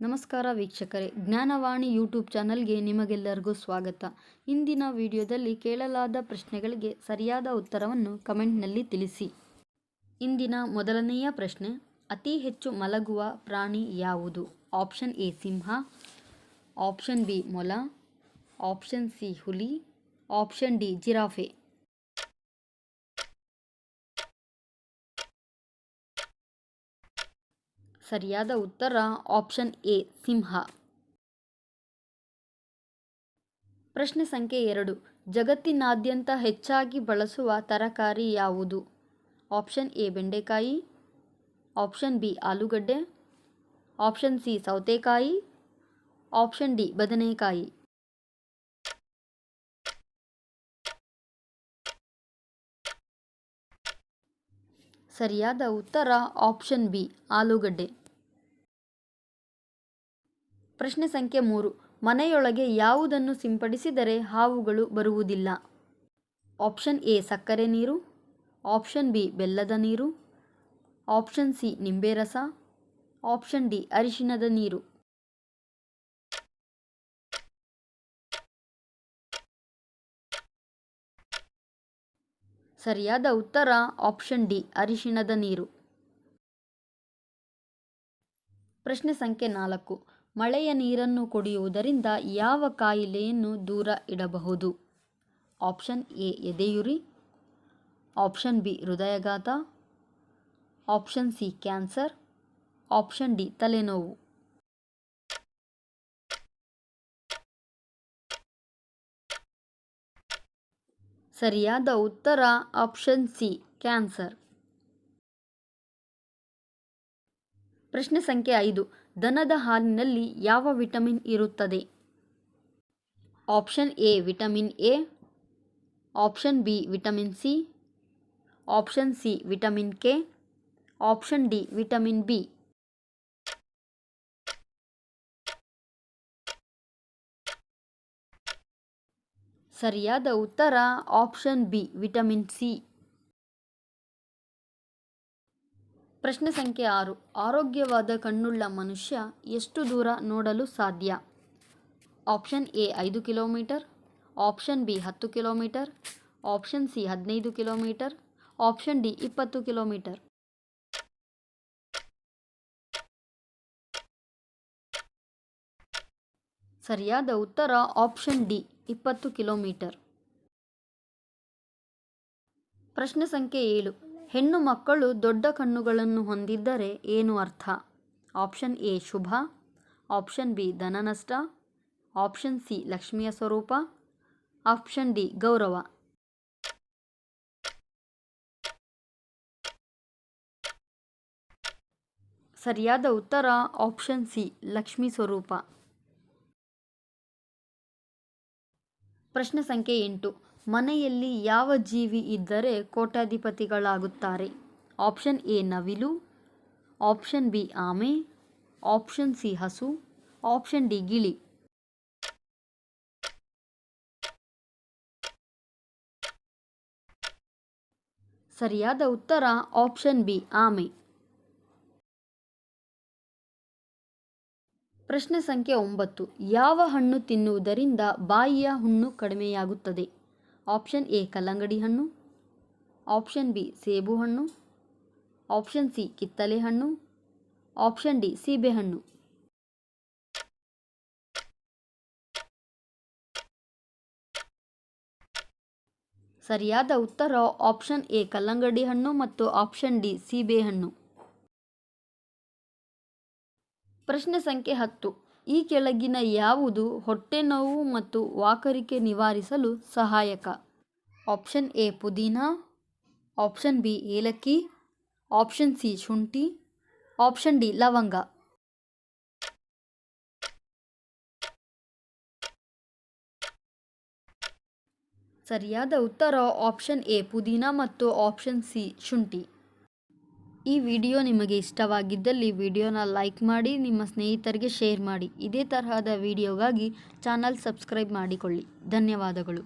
ನಮಸ್ಕಾರ ವೀಕ್ಷಕರೇ, ಜ್ಞಾನವಾಣಿ ಯೂಟ್ಯೂಬ್ ಚಾನಲ್ಗೆ ನಿಮಗೆಲ್ಲರಿಗೂ ಸ್ವಾಗತ. ಇಂದಿನ ವಿಡಿಯೋದಲ್ಲಿ ಕೇಳಲಾದ ಪ್ರಶ್ನೆಗಳಿಗೆ ಸರಿಯಾದ ಉತ್ತರವನ್ನು ಕಮೆಂಟ್ನಲ್ಲಿ ತಿಳಿಸಿ. ಇಂದಿನ ಮೊದಲನೆಯ ಪ್ರಶ್ನೆ, ಅತಿ ಹೆಚ್ಚು ಮಲಗುವ ಪ್ರಾಣಿ ಯಾವುದು? ಆಪ್ಷನ್ ಎ, ಸಿಂಹ. ಆಪ್ಷನ್ ಬಿ, ಮೊಲ. ಆಪ್ಷನ್ ಸಿ, ಹುಲಿ. Option D, giraffe. ಸರಿಯಾದ ಉತ್ತರ ಆಪ್ಷನ್ ಎ, ಸಿಂಹ. ಪ್ರಶ್ನೆ ಸಂಖ್ಯೆ ಎರಡು. ಜಗತ್ತಿನಾದ್ಯಂತ ಹೆಚ್ಚಾಗಿ ಬಳಸುವ ತರಕಾರಿ ಯಾವುದು? ಆಪ್ಷನ್ ಎ, ಬೆಂಡೆಕಾಯಿ. ಆಪ್ಷನ್ ಬಿ, ಆಲೂಗಡ್ಡೆ. ಆಪ್ಷನ್ ಸಿ, ಸೌತೆಕಾಯಿ. ಆಪ್ಷನ್ ಡಿ, ಬದನೆಕಾಯಿ. ಸರಿಯಾದ ಉತ್ತರ ಆಪ್ಷನ್ ಬಿ, ಆಲೂಗಡ್ಡೆ. ಪ್ರಶ್ನೆ ಸಂಖ್ಯೆ ಮೂರು, ಮನೆಯೊಳಗೆ ಯಾವುದನ್ನು ಸಿಂಪಡಿಸಿದರೆ ಹಾವುಗಳು ಬರುವುದಿಲ್ಲ? ಆಪ್ಷನ್ ಎ, ಸಕ್ಕರೆ ನೀರು. ಆಪ್ಷನ್ ಬಿ, ಬೆಲ್ಲದ ನೀರು. ಆಪ್ಷನ್ ಸಿ, ನಿಂಬೆ ರಸ. ಆಪ್ಷನ್ ಡಿ ಅರಿಶಿನದ ನೀರು. ಸರಿಯಾದ ಉತ್ತರ ಆಪ್ಷನ್ ಡಿ, ಅರಿಶಿಣದ ನೀರು. ಪ್ರಶ್ನೆ ಸಂಖ್ಯೆ ನಾಲ್ಕು. ಮಳೆಯ ನೀರನ್ನು ಕುಡಿಯುವುದರಿಂದ ಯಾವ ಕಾಯಿಲೆಯನ್ನು ದೂರ ಇಡಬಹುದು? ಆಪ್ಷನ್ ಎ, ಎದೆಯುರಿ. Option B, ಹೃದಯಘಾತ. Option C, cancer. Option D, ತಲೆನೋವು. ಸರಿಯಾದ ಉತ್ತರ ಆಪ್ಷನ್ ಸಿ, ಕ್ಯಾನ್ಸರ್. ಪ್ರಶ್ನೆ ಸಂಖ್ಯೆ ಐದು, ದನದ ಹಾಲಿನಲ್ಲಿ ಯಾವ ವಿಟಮಿನ್ ಇರುತ್ತದೆ? Option A, vitamin A. Option B, vitamin C. Option C, vitamin K. Option D, vitamin B. ಸರಿಯಾದ ಉತ್ತರ ಆಪ್ಷನ್ ಬಿ, ವಿಟಮಿನ್ ಸಿ. ಪ್ರಶ್ನೆ ಸಂಖ್ಯೆ ಆರು, ಆರೋಗ್ಯವಾದ ಕಣ್ಣುಳ್ಳ ಮನುಷ್ಯ ಎಷ್ಟು ದೂರ ನೋಡಲು ಸಾಧ್ಯ? ಆಪ್ಷನ್ ಎ, ಐದು ಕಿಲೋಮೀಟರ್. ಆಪ್ಷನ್ ಬಿ, ಹತ್ತು ಕಿಲೋಮೀಟರ್. ಆಪ್ಷನ್ ಸಿ, ಹದಿನೈದು ಕಿಲೋಮೀಟರ್. ಆಪ್ಷನ್ ಡಿ, ಇಪ್ಪತ್ತು ಕಿಲೋಮೀಟರ್. ಸರಿಯಾದ ಉತ್ತರ ಆಪ್ಷನ್ ಡಿ. ಇಪ್ಪತ್ತು ಕಿಲೋಮೀಟರ್. ಪ್ರಶ್ನೆ ಸಂಖ್ಯೆ ಏಳು. ಹೆಣ್ಣು ಮಕ್ಕಳು ದೊಡ್ಡ ಕಣ್ಣುಗಳನ್ನು ಹೊಂದಿದ್ದರೆ ಏನು ಅರ್ಥ? ಆಪ್ಷನ್ ಎ, ಶುಭ. ಆಪ್ಷನ್ ಬಿ ಧನನಷ್ಟ ಆಪ್ಷನ್ ಸಿ, ಲಕ್ಷ್ಮಿಯ ಸ್ವರೂಪ. ಆಪ್ಷನ್ ಡಿ, ಗೌರವ. ಸರಿಯಾದ ಉತ್ತರ ಆಪ್ಷನ್ ಸಿ, ಲಕ್ಷ್ಮಿ ಸ್ವರೂಪ. ಪ್ರಶ್ನೆ ಸಂಖ್ಯೆ ಎಂಟು. ಮನೆಯಲ್ಲಿ ಯಾವ ಜೀವಿ ಇದ್ದರೆ ಕೋಟ್ಯಾಧಿಪತಿಗಳಾಗುತ್ತಾರೆ? ಆಪ್ಷನ್ ಎ, ನವಿಲು. ಆಪ್ಷನ್ ಬಿ, ಆಮೆ. ಆಪ್ಷನ್ ಸಿ, ಹಸು. ಆಪ್ಷನ್ ಡಿ, ಗಿಳಿ. ಸರಿಯಾದ ಉತ್ತರ ಆಪ್ಷನ್ ಬಿ, ಆಮೆ. ಪ್ರಶ್ನೆ ಸಂಖ್ಯೆ ಒಂಬತ್ತು. ಯಾವ ಹಣ್ಣು ತಿನ್ನುವುದರಿಂದ ಬಾಯಿಯ ಹುಣ್ಣು ಕಡಿಮೆಯಾಗುತ್ತದೆ? ಆಪ್ಷನ್ ಎ, ಕಲ್ಲಂಗಡಿ ಹಣ್ಣು. ಆಪ್ಷನ್ ಬಿ, ಸೇಬು ಹಣ್ಣು. ಆಪ್ಷನ್ ಸಿ, ಕಿತ್ತಲೆ ಹಣ್ಣು. ಆಪ್ಷನ್ ಡಿ ಸೀಬೆಹಣ್ಣು ಸರಿಯಾದ ಉತ್ತರ, ಆಪ್ಷನ್ ಎ, ಕಲ್ಲಂಗಡಿ ಹಣ್ಣು ಮತ್ತು ಆಪ್ಷನ್ ಡಿ ಸೀಬೆಹಣ್ಣು ಪ್ರಶ್ನೆ ಸಂಖ್ಯೆ ಹತ್ತು. ಈ ಕೆಳಗಿನ ಯಾವುದು ಹೊಟ್ಟೆ ನೋವು ಮತ್ತು ವಾಕರಿಕೆ ನಿವಾರಿಸಲು ಸಹಾಯಕ? ಆಪ್ಷನ್ ಎ ಪುದೀನ, ಆಪ್ಷನ್ ಬಿ ಏಲಕ್ಕಿ, ಆಪ್ಷನ್ ಸಿ ಶುಂಠಿ, ಆಪ್ಷನ್ ಡಿ ಲವಂಗ. ಸರಿಯಾದ ಉತ್ತರ ಆಪ್ಷನ್ ಎ ಪುದೀನ ಮತ್ತು ಆಪ್ಷನ್ ಸಿ ಶುಂಠಿ. ಈ ವಿಡಿಯೋ ನಿಮಗೆ ಇಷ್ಟವಾಗಿದ್ದಲ್ಲಿ ವಿಡಿಯೋನ ಲೈಕ್ ಮಾಡಿ, ನಿಮ್ಮ ಸ್ನೇಹಿತರಿಗೆ ಶೇರ್ ಮಾಡಿ. ಇದೇ ತರಹದ ವಿಡಿಯೋಗಾಗಿ ಚಾನಲ್ ಸಬ್ಸ್ಕ್ರೈಬ್ ಮಾಡಿಕೊಳ್ಳಿ. ಧನ್ಯವಾದಗಳು.